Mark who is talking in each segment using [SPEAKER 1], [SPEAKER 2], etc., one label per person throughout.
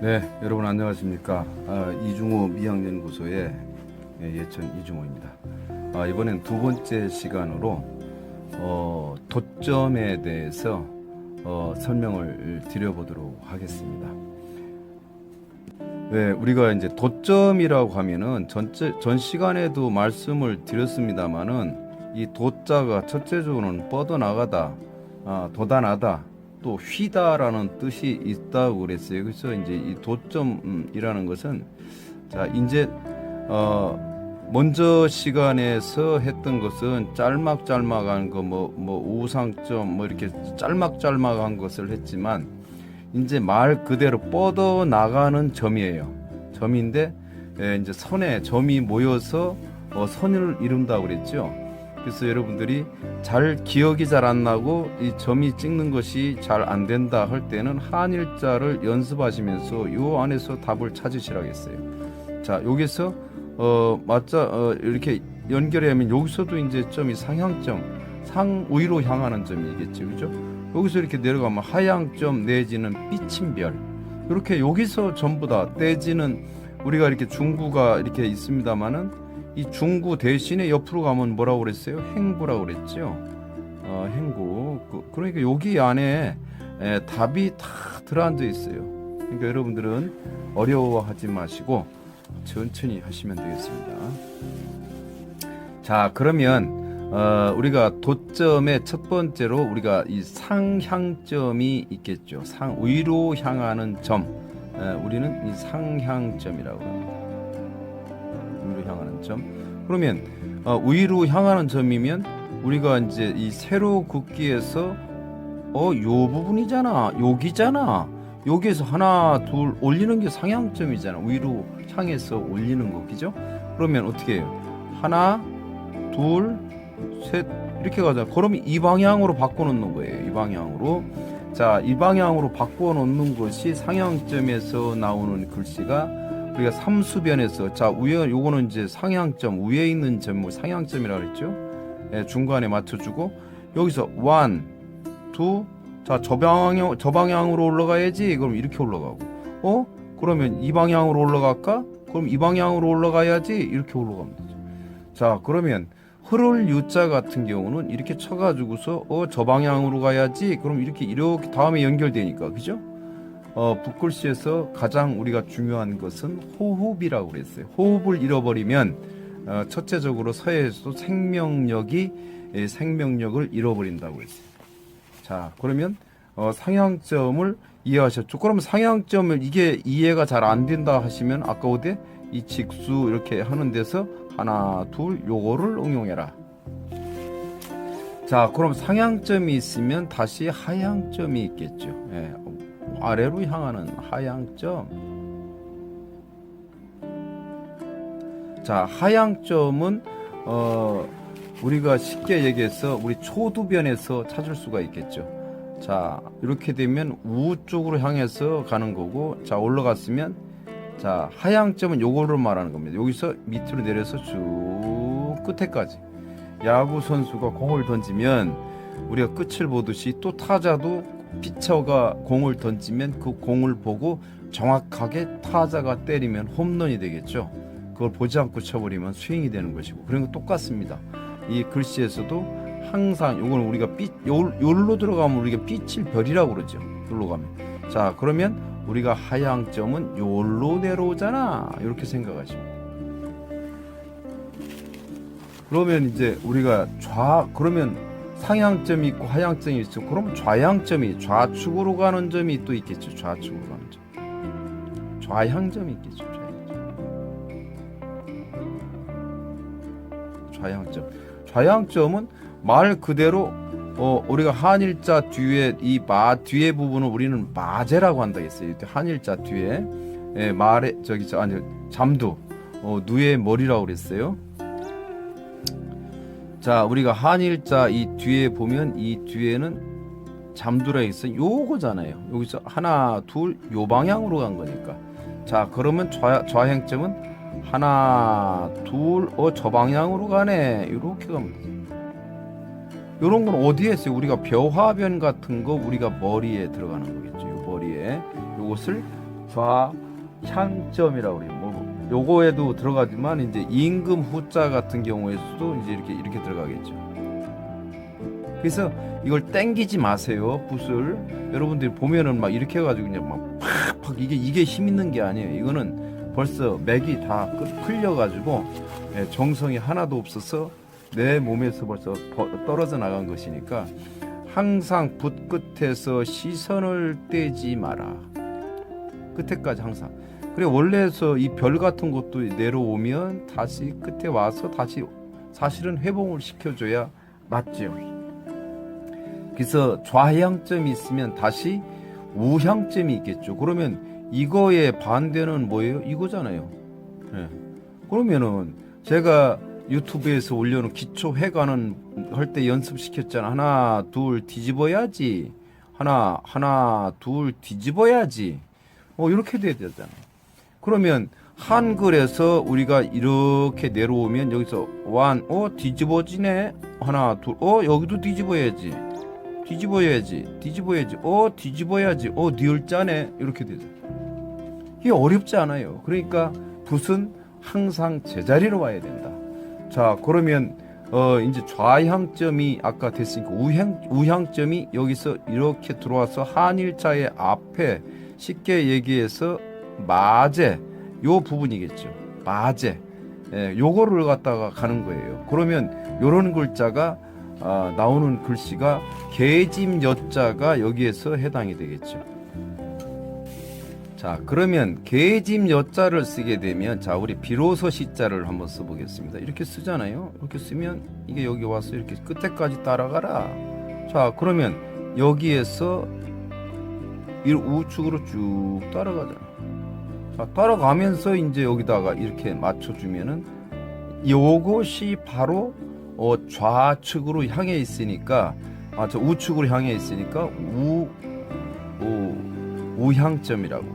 [SPEAKER 1] 네, 여러분 안녕하십니까? 아, 이중호 미학연구소의 예, 예천 이중호입니다. 아, 이번엔 두 번째 시간으로 어, 도점에 대해서 어, 설명을 드려보도록 하겠습니다. 네, 우리가 이제 도점이라고 하면은 전체 전 시간에도 말씀을 드렸습니다만은 이 도자가 첫째적으로는 뻗어나가다, 아, 도단하다, 또 휘다라는 뜻이 있다고 그랬어요. 그래서 이제 이 도점이라는 것은 자 이제 어 먼저 시간에서 했던 것은 짤막짤막한 거뭐뭐 우상점 뭐 이렇게 짤막짤막한 것을 했지만 이제 말 그대로 뻗어 나가는 점이에요. 점인데 예, 이제 선에 점이 모여서 어, 선을 이룬다고 그랬죠. 그래서 여러분들이 잘 기억이 잘 안 나고 이 점이 찍는 것이 잘 안 된다 할 때는 한일자를 연습하시면서 요 안에서 답을 찾으시라겠어요. 자 여기서 어 맞자 어, 이렇게 연결하면 여기서도 이제 점이 상향점 상위로 향하는 점이겠죠, 그죠? 여기서 이렇게 내려가면 하향점 내지는 삐침별 이렇게 여기서 전부 다 떼지는 우리가 이렇게 중구가 이렇게 있습니다만은 이 중구 대신에 옆으로 가면 뭐라고 그랬어요? 행구라고 그랬죠. 어, 행구. 그, 그러니까 여기 안에 에, 답이 다 들어앉아 있어요. 그러니까 여러분들은 어려워하지 마시고 천천히 하시면 되겠습니다. 자, 그러면 어, 우리가 도점의 첫 번째로 우리가 이 상향점이 있겠죠. 상 위로 향하는 점. 에, 우리는 이 상향점이라고 합니다. 위로 향하는 점. 그러면 어, 위로 향하는 점이면 우리가 이제 이 세로 긋기에서 어, 요 부분이잖아. 여기잖아. 여기에서 하나, 둘 올리는 게 상향점이잖아. 위로 향해서 올리는 거, 그죠? 그러면 어떻게 해요? 하나, 둘, 셋 이렇게 가자. 그러면 이 방향으로 바꿔 놓는 거예요. 이 방향으로. 자, 이 방향으로 바꿔 놓는 것이 상향점에서 나오는 글씨가 우리가 삼수변에서 자 위에 요거는 이제 상향점 위에 있는 점을 상향점이라 그랬죠. 예, 중간에 맞춰주고 여기서 원, 투, 자저 방향 저 방향으로 올라가야지. 그럼 이렇게 올라가고, 어? 그러면 이 방향으로 올라갈까? 그럼 이 방향으로 올라가야지. 이렇게 올라가면 되죠. 자 그러면 흐를 유자 같은 경우는 이렇게 쳐가지고서 어 저 방향으로 가야지. 그럼 이렇게 이렇게 다음에 연결되니까 그죠? 어, 붓글씨에서 가장 우리가 중요한 것은 호흡이라고 그랬어요. 호흡을 잃어버리면 어, 첫째적으로 서해에서도 생명력이 예, 생명력을 잃어버린다고 했어요. 자, 그러면 어, 상향점을 이해하셨죠? 그러면 상향점을 이게 이해가 잘 안 된다 하시면 아까 어디 이 직수 이렇게 하는 데서 하나, 둘 요거를 응용해라. 자, 그럼 상향점이 있으면 다시 하향점이 있겠죠. 예, 아래로 향하는 하향점. 자, 하향점은 어 우리가 쉽게 얘기해서 우리 초두변에서 찾을 수가 있겠죠. 자, 이렇게 되면 우 쪽으로 향해서 가는 거고, 자 올라갔으면 자 하향점은 요거를 말하는 겁니다. 여기서 밑으로 내려서 쭉 끝에까지. 야구 선수가 공을 던지면 우리가 끝을 보듯이 또 타자도 피처가 공을 던지면 그 공을 보고 정확하게 타자가 때리면 홈런이 되겠죠. 그걸 보지 않고 쳐버리면 스윙이 되는 것이고 그런 거 똑같습니다. 이 글씨에서도 항상 요거는 우리가 삐 요, 요로 들어가면 우리가 삐칠 별이라고 그러죠. 요로 가면 자 그러면 우리가 하향점은 요로 내려오잖아 이렇게 생각하시면. 그러면 이제 우리가 좌 그러면 상향점이 있고 하향점이 있죠. 그럼 좌향점이 좌측으로 가는 점이 또 있겠죠. 좌측으로 가는 점. 좌향점이 있겠죠. 좌향점. 좌향점. 좌향점은 말 그대로 어 우리가 한일자 뒤에 이 마 뒤에 부분을 우리는 마제라고 한다 했어요. 한일자 뒤에 예, 말에 저기 저 아니 잠두 어 누의 머리라고 그랬어요. 자, 우리가 한일자 이 뒤에 보면 이 뒤에는 잠두라 있어. 요거잖아요. 여기서 하나, 둘, 요 방향으로 간 거니까. 자, 그러면 좌, 좌행점은 하나, 둘, 어, 저 방향으로 가네. 이렇게 가면 되죠. 요런 건 어디에 있어요? 우리가 벼화변 같은 거 우리가 머리에 들어가는 거겠죠. 요 머리에. 요것을 좌향점이라고 그래요. 뭐 요거에도 들어가지만 이제 임금 후자 같은 경우에서도 이제 이렇게 이렇게 들어가겠죠. 그래서 이걸 땡기지 마세요 붓을. 여러분들이 보면은 막 이렇게 해가지고 그냥 막 팍팍 이게 이게 힘 있는 게 아니에요. 이거는 벌써 맥이 다 끝- 풀려가지고 예, 정성이 하나도 없어서 내 몸에서 벌써 버- 떨어져 나간 것이니까 항상 붓 끝에서 시선을 떼지 마라. 끝에까지 항상 그래 원래서 이 별 같은 것도 내려오면 다시 끝에 와서 다시 사실은 회복을 시켜줘야 맞죠. 그래서 좌향점이 있으면 다시 우향점이 있겠죠. 그러면 이거의 반대는 뭐예요? 이거잖아요. 예. 그러면은 제가 유튜브에서 올려놓은 기초 회관은 할 때 연습시켰잖아. 하나, 둘 뒤집어야지. 하나, 하나, 둘 뒤집어야지. 뭐 이렇게 돼야 되잖아. 그러면 한글에서 우리가 이렇게 내려오면 여기서 완, 어 뒤집어지네. 하나, 둘, 어 여기도 뒤집어야지. 뒤집어야지. 뒤집어야지. 어 뒤집어야지. 어 니을자네. 이렇게 되죠. 이게 어렵지 않아요. 그러니까 붓은 항상 제자리로 와야 된다. 자, 그러면 어 이제 좌향점이 아까 됐으니까 우향 우향점이 여기서 이렇게 들어와서 한일자의 앞에 쉽게 얘기해서 마제 요 부분이겠죠. 마제. 예, 요거를 갖다가 가는 거예요. 그러면 요런 글자가 아, 나오는 글씨가 계집 여자가 여기에서 해당이 되겠죠. 자, 그러면 계집 여자를 쓰게 되면 자, 우리 비로소 시자를 한번 써 보겠습니다. 이렇게 쓰잖아요. 이렇게 쓰면 이게 여기 와서 이렇게 끝에까지 따라가라. 자, 그러면 여기에서 이 우측으로 쭉 따라가잖아. 자, 따라가면서 이제 여기다가 이렇게 맞춰 주면은 요것이 바로 어, 좌측으로 향해 있으니까 아, 저 우측으로 향해 있으니까 우, 우 우향점이라고.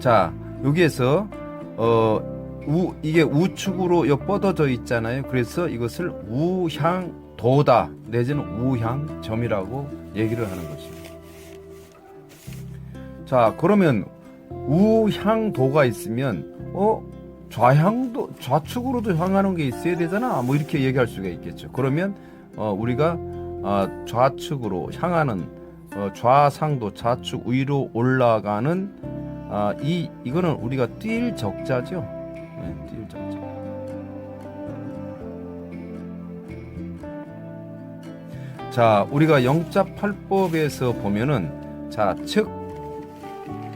[SPEAKER 1] 자, 여기에서 어, 우 이게 우측으로 여 뻗어져 있잖아요. 그래서 이것을 우향도다 내지는 우향점이라고 얘기를 하는 것입니다. 자, 그러면 우향도가 있으면 어 좌향도 좌측으로도 향하는 게 있어야 되잖아. 뭐 이렇게 얘기할 수가 있겠죠. 그러면 어, 우리가 어, 좌측으로 향하는 어, 좌상도 좌측 위로 올라가는 아, 이 이거는 우리가 뛸 적자죠. 네, 뛸 적자. 자, 우리가 영자팔법에서 보면은 자, 측,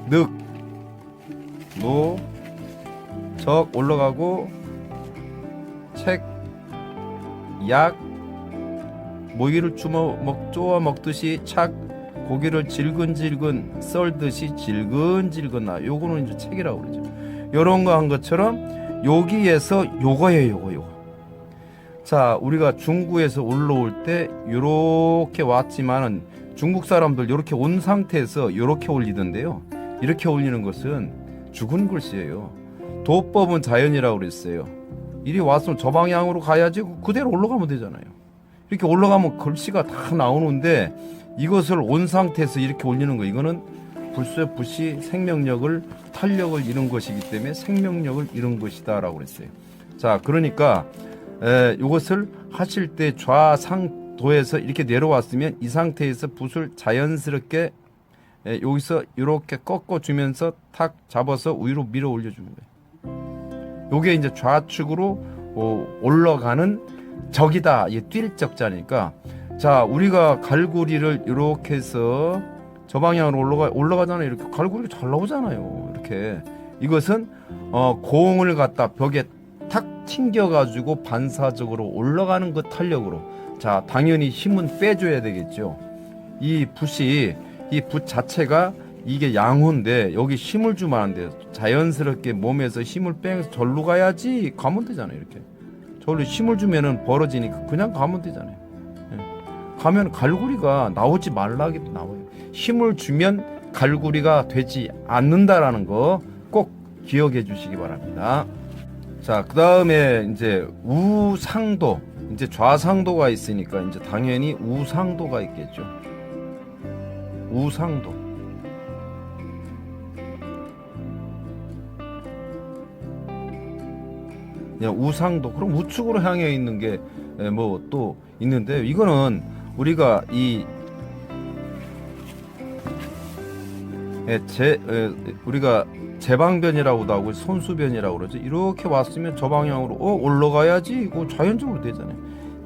[SPEAKER 1] 늑, 노, 적 올라가고 책, 약, 모기를 주워 먹 쪼아 먹듯이 착 고기를 질근질근 썰듯이 질근질근 나 요거는 이제 책이라고 그러죠. 요런 거 한 것처럼 여기에서 요거예요, 요거 요거. 자, 우리가 중구에서 올라올 때 요렇게 왔지만은 중국 사람들 요렇게 온 상태에서 요렇게 올리던데요. 이렇게 올리는 것은 죽은 글씨예요. 도법은 자연이라고 그랬어요. 이리 왔으면 저 방향으로 가야지 그대로 올라가면 되잖아요. 이렇게 올라가면 글씨가 다 나오는데 이것을 온 상태에서 이렇게 올리는 거 이거는 불쇠 붓이 생명력을 탄력을 잃은 것이기 때문에 생명력을 잃은 것이다라고 그랬어요. 자, 그러니까 에, 이것을 하실 때 좌상도에서 이렇게 내려왔으면 이 상태에서 붓을 자연스럽게 에, 여기서 이렇게 꺾어 주면서 탁 잡아서 위로 밀어 올려 주는 거예요. 요게 이제 좌측으로 어, 올라가는 적이다. 이게 뛸 적자니까 자, 우리가 갈고리를 이렇게 해서 저 방향으로 올라가 올라가잖아요. 이렇게 갈고리가 잘 나오잖아요. 이렇게 이것은 어, 공을 갖다 벽에 탁 튕겨 가지고 반사적으로 올라가는 그 탄력으로 자, 당연히 힘은 빼줘야 되겠죠. 이 붓이 이 붓 자체가 이게 양호인데 여기 힘을 주면 안 돼요. 자연스럽게 몸에서 힘을 빼서 절로 가야지 가면 되잖아요. 이렇게 절로 힘을 주면은 벌어지니까 그냥 가면 되잖아요. 가면 갈고리가 나오지 말라기도 나와요. 힘을 주면 갈고리가 되지 않는다라는 거 꼭 기억해 주시기 바랍니다. 자, 그 다음에 이제 우상도, 이제 좌상도가 있으니까 이제 당연히 우상도가 있겠죠. 우상도 그냥 우상도 그럼 우측으로 향해 있는 게 뭐또 예, 있는데 이거는 우리가 이 예, 제, 예, 우리가 제방변이라고도 하고 손수변이라고 그러죠. 이렇게 왔으면 저 방향으로 어, 올라가야지 이거 자연적으로 되잖아요.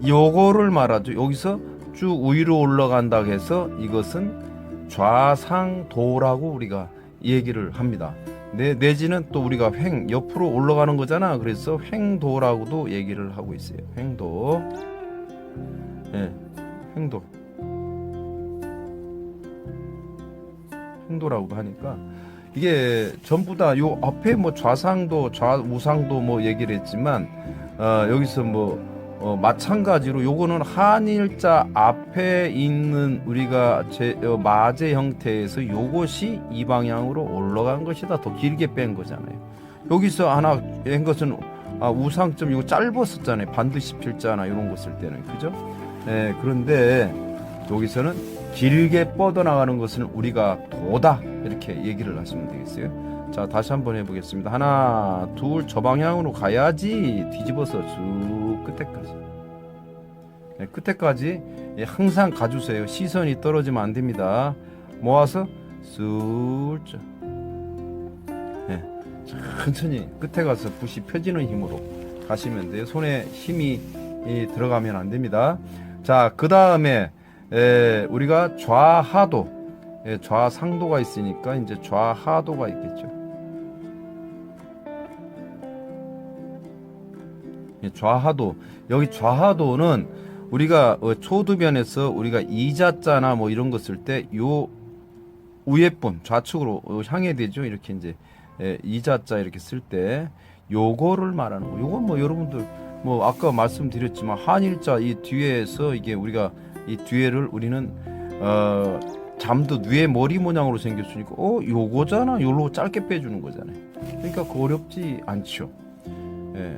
[SPEAKER 1] 요거를 말하죠. 여기서 쭉 위로 올라간다고 해서 이것은 좌상도라고 우리가 얘기를 합니다. 내, 내지는 또 우리가 횡 옆으로 올라가는 거잖아. 그래서 횡도라고도 얘기를 하고 있어요. 횡도. 예. 횡도. 횡도라고도 하니까 이게 전부 다 요 앞에 뭐 좌상도 좌우상도 뭐 얘기를 했지만 어, 여기서 뭐 어, 마찬가지로 요거는 한일자 앞에 있는 우리가 제 어, 마제 형태에서 요것이 이 방향으로 올라간 것이다. 더 길게 뺀 거잖아요. 여기서 하나 뺀 것은 아, 우상점 이거 짧았었잖아요. 반드시 필자나 이런 거 쓸 때는. 그죠? 네, 그런데 여기서는 길게 뻗어나가는 것은 우리가 도다. 이렇게 얘기를 하시면 되겠어요. 자 다시 한번 해보겠습니다. 하나 둘 저 방향으로 가야지 뒤집어서 쭉 끝에까지 네, 끝에까지 예, 항상 가주세요. 시선이 떨어지면 안 됩니다. 모아서 슬쩍 네, 천천히 끝에 가서 붓이 펴지는 힘으로 가시면 돼요. 손에 힘이 이, 들어가면 안 됩니다. 자, 그 다음에 우리가 좌하도, 예, 좌상도가 있으니까 이제 좌하도가 있겠죠. 좌하도 여기 좌하도는 우리가 어, 초두변에서 우리가 이자자나 뭐 이런 거쓸때 요 위에 분 좌측으로 어, 향해 되죠. 이렇게 이제 예, 이자자 이렇게 쓸 때 요거를 말하는 거. 요건 뭐 여러분들 뭐 아까 말씀드렸지만 한일자 이 뒤에서 이게 우리가 이 뒤에를 우리는 어 잠도 뇌 머리 모양으로 생겼으니까 어 요거잖아 요로 짧게 빼주는 거잖아요 그러니까 그 어렵지 않죠 예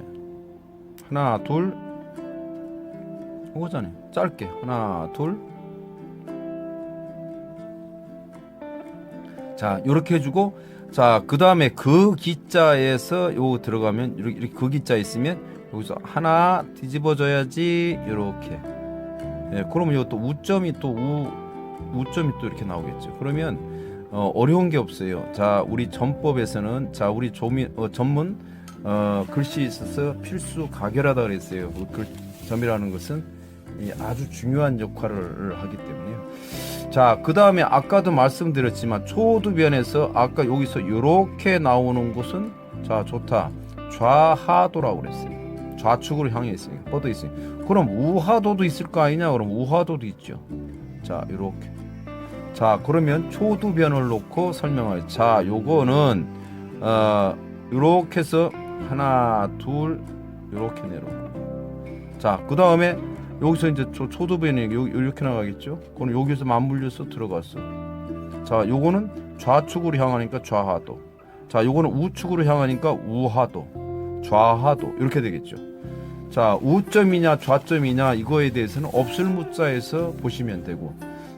[SPEAKER 1] 하나 둘 요거잖아요 짧게 하나 둘자 요렇게 해주고 자그 다음에 그 기자에서 요 들어가면 이렇게, 이렇게 그 기자 있으면 여기서 하나 뒤집어져야지 요렇게 예, 그러면 이것도 우점이 또 우, 우점이 또 이렇게 나오겠죠. 그러면 어, 어려운 게 없어요. 자, 우리 전법에서는 자, 우리 조미, 어, 전문 어, 글씨 있어서 필수 가결하다 그랬어요. 그 글, 점이라는 것은 이 아주 중요한 역할을 하기 때문에요. 자, 그 다음에 아까도 말씀드렸지만 초두변에서 아까 여기서 이렇게 나오는 곳은 자 좋다 좌하도라고 그랬어요. 좌측으로 향해 있어요. 뻗어 있어요. 그럼 우하도도 있을 거 아니냐? 그럼 우하도도 있죠. 자, 이렇게. 자, 그러면 초두변을 놓고 설명할. 자, 요거는 어 요렇게 해서 하나, 둘 요렇게 내려. 자, 그 다음에 여기서 이제 초, 초두변이 요, 이렇게 나가겠죠? 그럼 여기서 맞물려서 들어갔어. 자, 요거는 좌측으로 향하니까 좌하도. 자, 요거는 우측으로 향하니까 우하도. 좌하도 이렇게 되겠죠. 자, 우점이냐 좌점이냐 이거에 대해서는 없을 무자에서 보시면 되고.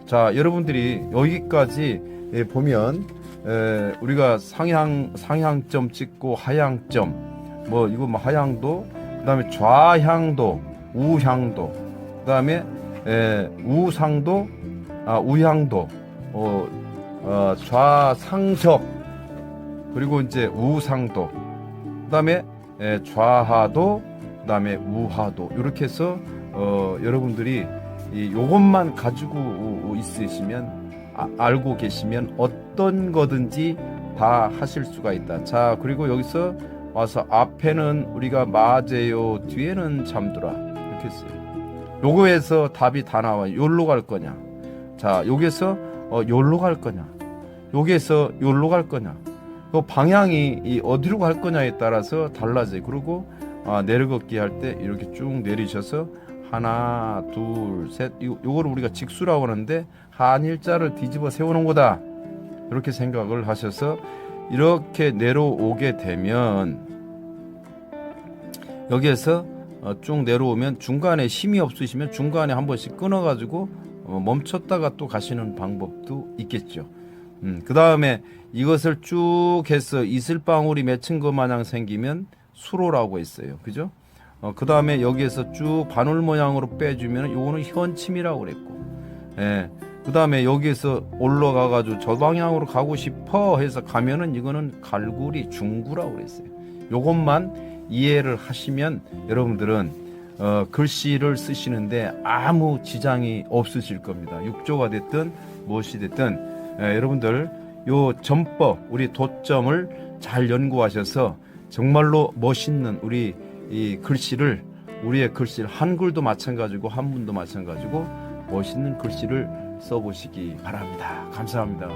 [SPEAKER 1] 자, 여러분들이 여기까지 예, 보면 에, 우리가 상향 상향점 찍고 하향점 뭐 이거 뭐 하향도 그다음에 좌향도 우향도 그다음에 에, 우상도 아 우향도 어, 어 좌상적 그리고 이제 우상도 그다음에 에, 좌하도 그다음에 우하도 이렇게 해서 어, 여러분들이 이 요것만 가지고 있으시면 아, 알고 계시면 어떤 거든지 다 하실 수가 있다. 자 그리고 여기서 와서 앞에는 우리가 마제요 뒤에는 잠들아 이렇게 했어요. 요거에서 답이 다 나와. 요로 갈 거냐? 자 여기서 어, 요로 갈 거냐? 여기에서 요로 갈 거냐? 그 방향이 이 어디로 갈 거냐에 따라서 달라져요. 그리고 아, 내려걷기 할 때 이렇게 쭉 내리셔서 하나, 둘, 셋. 요, 요거를 우리가 직수라고 하는데 한일자를 뒤집어 세우는 거다. 이렇게 생각을 하셔서 이렇게 내려오게 되면 여기에서 어, 쭉 내려오면 중간에 힘이 없으시면 중간에 한 번씩 끊어가지고 어, 멈췄다가 또 가시는 방법도 있겠죠. 음, 그 다음에 이것을 쭉 해서 이슬방울이 맺힌 것 마냥 생기면 수로라고 했어요. 그죠? 어, 그 다음에 여기에서 쭉 바늘 모양으로 빼주면 요거는 현침이라고 그랬고, 예. 그 다음에 여기에서 올라가가지고 저 방향으로 가고 싶어 해서 가면은 이거는 갈구리 중구라고 그랬어요. 요것만 이해를 하시면 여러분들은 어, 글씨를 쓰시는데 아무 지장이 없으실 겁니다. 육조가 됐든 무엇이 됐든 예, 여러분들 요 전법 우리 도점을 잘 연구하셔서 정말로 멋있는 우리 이 글씨를 우리의 글씨를 한글도 마찬가지고 한문도 마찬가지고 멋있는 글씨를 써보시기 바랍니다. 감사합니다.